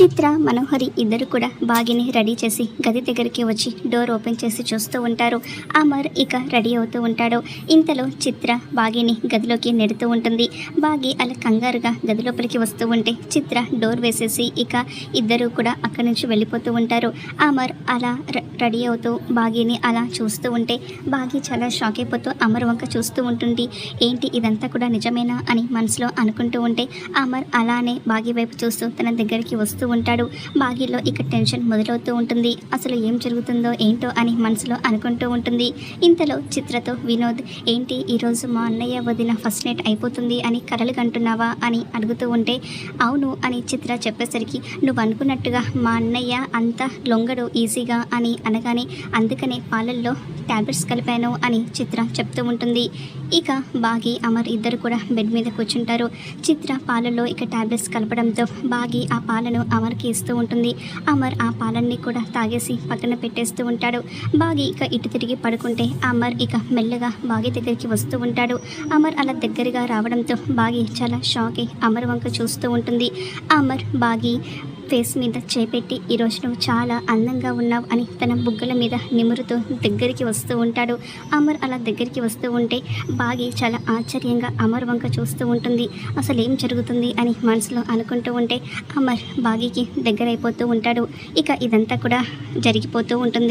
చిత్ర మనోహరి ఇద్దరు కూడా బాగిని రెడీ చేసి గది దగ్గరికి వచ్చి డోర్ ఓపెన్ చేసి చూస్తూ ఉంటారు. అమర్ ఇక రెడీ అవుతూ ఉంటాడు. ఇంతలో చిత్ర బాగిని గదిలోకి నెడుతూ ఉంటుంది. బాగి అలా కంగారుగా గది లోపలికి వస్తూ ఉంటే చిత్ర డోర్ వేసేసి ఇక ఇద్దరు కూడా అక్కడి నుంచి వెళ్ళిపోతూ ఉంటారు. అమర్ అలా రెడీ అవుతూ బాగిని అలా చూస్తూ ఉంటే బాగి చాలా షాక్ అయిపోతూ అమర్ వంక చూస్తూ ఉంటుంది. ఏంటి ఇదంతా కూడా నిజమేనా అని మనసులో అనుకుంటూ ఉంటే అమర్ అలానే బాగి వైపు చూస్తూ తన దగ్గరికి వస్తూ ఉంటాడు. బాగిలో ఇక టెన్షన్ మొదలవుతూ ఉంటుంది. అసలు ఏం జరుగుతుందో ఏంటో అని మనసులో అనుకుంటూ ఉంటుంది. ఇంతలో చిత్రతో వినోద్ ఏంటి ఈరోజు మా అన్నయ్య వదిన ఫస్ట్ నైట్ అయిపోతుంది అని కలలు కంటున్నావా? అని అడుగుతూ ఉంటే అవును అని చిత్ర చెప్పేసరికి నువ్వు అనుకున్నట్టుగా మా అన్నయ్య అంత లొంగడు ఈజీగా అని అనగానే అందుకనే పాలల్లో ట్యాబ్లెట్స్ కలిపాను అని చిత్ర చెప్తూ ఉంటుంది. ఇక బాగి అమర్ ఇద్దరు కూడా బెడ్ మీద కూర్చుంటారు. చిత్ర పాలలో ఇక ట్యాబ్లెట్స్ కలపడంతో బాగి ఆ పాలను అమర్కి ఇస్తూ ఉంటుంది. అమర్ ఆ పాలన్నీ కూడా తాగేసి పక్కన పెట్టేస్తూ ఉంటాడు. బాగి ఇక ఇటు తిరిగి పడుకుంటే అమర్ ఇక మెల్లగా బాగి దగ్గరికి వస్తూ ఉంటాడు. అమర్ అలా దగ్గరగా రావడంతో బాగి చాలా షాక్ అయి అమర్ వంక చూస్తూ ఉంటుంది. అమర్ బాగి ఫేస్ మీద చేపెట్టి ఈరోజు నువ్వు చాలా అందంగా ఉన్నావు అని తన బుగ్గల మీద నిమురుతూ దగ్గరికి వస్తూ ఉంటాడు. అమర్ అలా దగ్గరికి వస్తూ ఉంటే బాగి చాలా ఆశ్చర్యంగా అమర్ వంక చూస్తూ ఉంటుంది. అసలు ఏం జరుగుతుంది? అని మనసులో అనుకుంటూ ఉంటే అమర్ బాగికి దగ్గరైపోతూ ఉంటాడు. ఇక ఇదంతా కూడా జరిగిపోతూ ఉంటుంది.